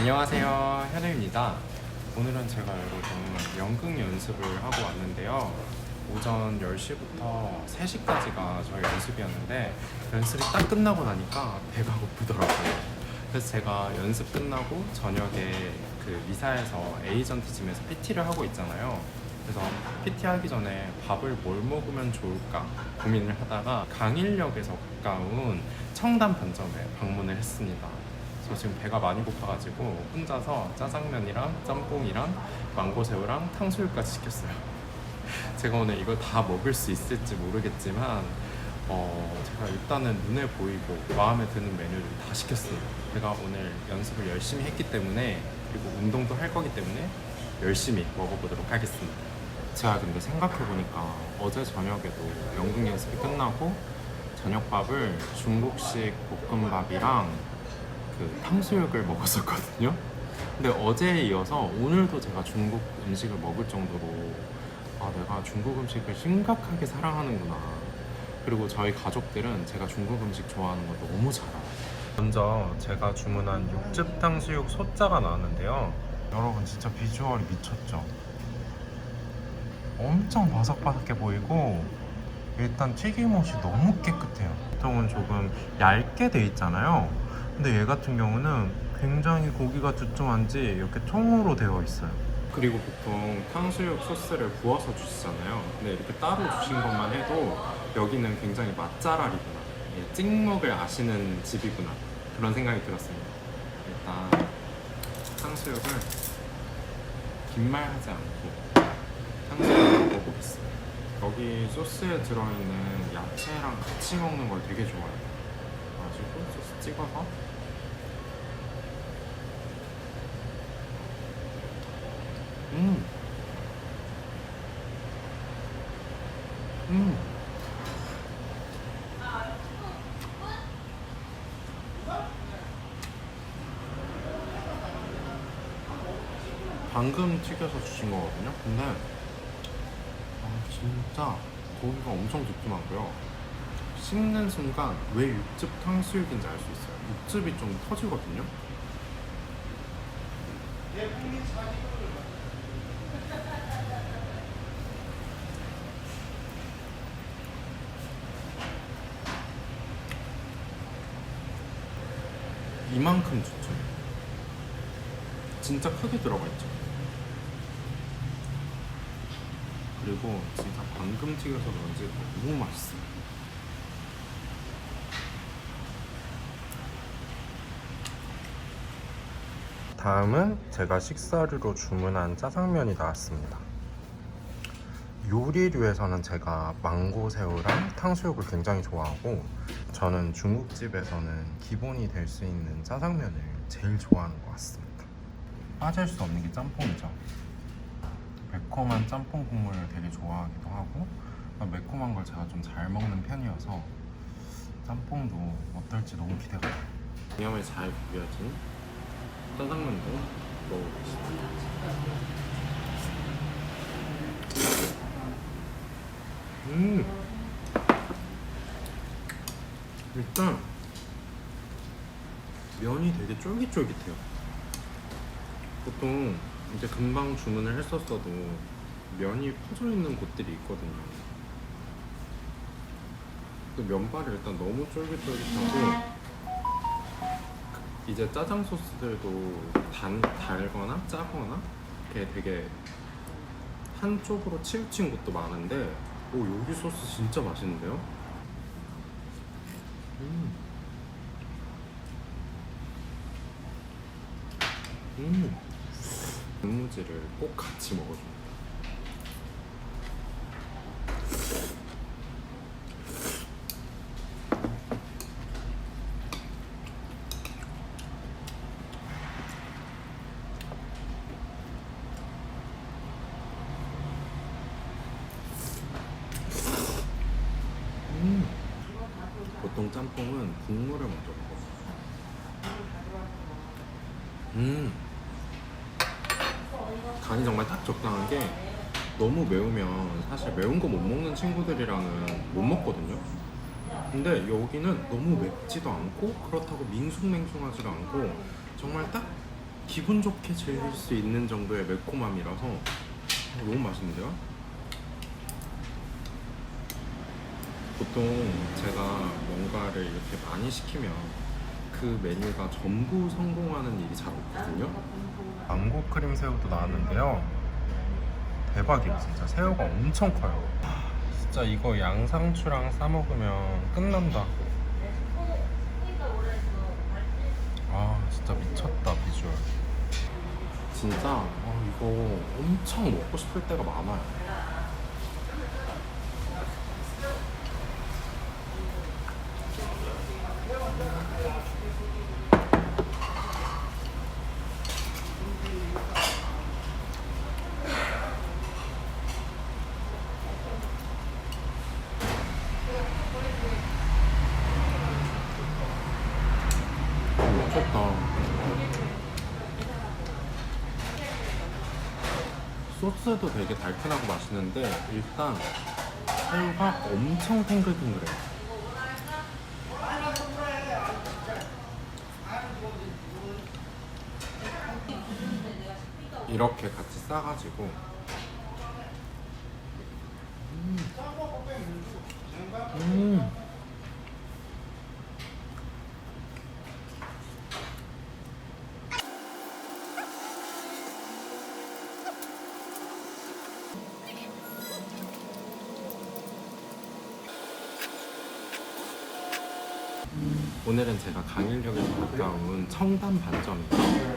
안녕하세요. 현우입니다. 오늘은 제가 여러분 연극 연습을 하고 왔는데요. 오전 10시부터 3시까지가 저희 연습이었는데 연습이 딱 끝나고 나니까 배가 고프더라고요. 그래서 제가 연습 끝나고 저녁에 그 미사에서 에이전트 짐에서 PT를 하고 있잖아요. 그래서 PT 하기 전에 밥을 뭘 먹으면 좋을까 고민을 하다가 강일역에서 가까운 청담 편점에 방문을 했습니다 저 지금 배가 많이 고파가지고 혼자서 짜장면이랑 짬뽕이랑 망고새우랑 탕수육까지 시켰어요. 제가 오늘 이걸 다 먹을 수 있을지 모르겠지만 어, 제가 일단은 눈에 보이고 마음에 드는 메뉴를 다 시켰습니다. 제가 오늘 연습을 열심히 했기 때문에 그리고 운동도 할 거기 때문에 열심히 먹어보도록 하겠습니다. 제가 근데 생각해보니까 어제 저녁에도 연극 연습이 끝나고 저녁밥을 중국식 볶음밥이랑 그 탕수육을 먹었었거든요. 근데 어제에 이어서 오늘도 제가 중국 음식을 먹을 정도로 아 내가 중국 음식을 심각하게 사랑하는구나. 그리고 저희 가족들은 제가 중국 음식 좋아하는 걸 너무 잘 알아요. 먼저 제가 주문한 육즙 탕수육 소자가 나왔는데요. 여러분 진짜 비주얼이 미쳤죠? 엄청 바삭바삭해 보이고 일단 튀김옷이 너무 깨끗해요. 보통은 조금 얇게 돼 있잖아요. 근데 얘 같은 경우는 굉장히 고기가 두툼한지 이렇게 통으로 되어 있어요. 그리고 보통 탕수육 소스를 부어서 주시잖아요. 근데 이렇게 따로 주신 것만 해도 여기는 굉장히 맛잘알이구나. 예, 찍먹을 아시는 집이구나. 그런 생각이 들었습니다. 일단 탕수육을 긴말 하지 않고 탕수육을 먹어보겠습니다. 여기 소스에 들어있는 야채랑 같이 먹는 걸 되게 좋아해요. 가지고 소스 찍어서 음. 음. 방금 튀겨서 주신 거거든요. 근데 아, 진짜 고기가 엄청 두툼하고요. 씹는 순간 왜 육즙 탕수육인지 알 수 있어요. 육즙이 좀 터지거든요. 이만큼 두툼. 진짜 크게 들어가 있죠. 그리고 진짜 방금 튀겨서 그런지 너무 맛있어요. 다음은 제가 식사류로 주문한 짜장면이 나왔습니다. 요리류에서는 제가 망고새우랑 탕수육을 굉장히 좋아하고 저는 중국집에서는 기본이 될 수 있는 짜장면을 제일 좋아하는 것 같습니다. 빠질 수 없는 게 짬뽕이죠. 매콤한 짬뽕 국물을 되게 좋아하기도 하고 매콤한 걸 제가 좀 잘 먹는 편이어서 짬뽕도 어떨지 너무 기대가 돼요. 양념을 잘 비벼진 짜장면도 먹어보겠습니다. 음. 일단 면이 되게 쫄깃쫄깃해요. 보통 이제 금방 주문을 했었어도 면이 퍼져 있는 곳들이 있거든요. 그 면발이 일단 너무 쫄깃쫄깃하고 이제 짜장 소스들도 단, 달거나 짜거나 이렇게 되게 한쪽으로 치우친 곳도 많은데 오 여기 소스 진짜 맛있는데요? 음. 음. 단무지를 꼭 같이 먹어줍니다. 음. 짬뽕은 국물을 먼저 먹어요. 음. 간이 정말 딱 적당한 게 너무 매우면 사실 매운 거 못 먹는 친구들이랑은 못 먹거든요. 근데 여기는 너무 맵지도 않고 그렇다고 밍숭맹숭하지도 않고 정말 딱 기분 좋게 즐길 수 있는 정도의 매콤함이라서 어, 너무 맛있는데요? 보통 제가 뭔가를 이렇게 많이 시키면 그 메뉴가 전부 성공하는 일이 잘 없거든요. 망고 크림 새우도 나왔는데요. 대박이에요, 진짜. 새우가 엄청 커요. 진짜 이거 양상추랑 싸 먹으면 끝난다. 아, 진짜 미쳤다, 비주얼. 진짜 아, 이거 엄청 먹고 싶을 때가 많아요. 미쳤다. 소스도 되게 달큰하고 맛있는데 일단 새우가 엄청 탱글탱글해요. 이렇게 같이 싸가지고 음. 음. 오늘은 제가 강일역에서 온 청담 반점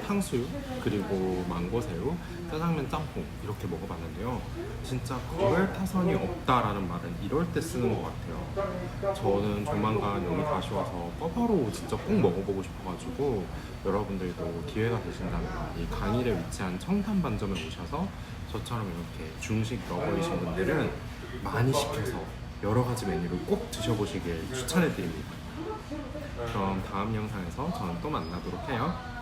탕수육 그리고 망고새우 짜장면 짬뽕 이렇게 먹어봤는데요 진짜 그럴 타선이 없다라는 말은 이럴 때 쓰는 것 같아요 저는 조만간 여기 다시 와서 꿔바로 진짜 꼭 먹어보고 싶어가지고 여러분들도 기회가 되신다면 이 강일에 위치한 청담 반점에 오셔서 저처럼 이렇게 중식 러버이신 분들은 많이 시켜서 여러 가지 메뉴를 꼭 드셔보시길 추천해드립니다. 그럼 다음 영상에서 저는 또 만나도록 해요.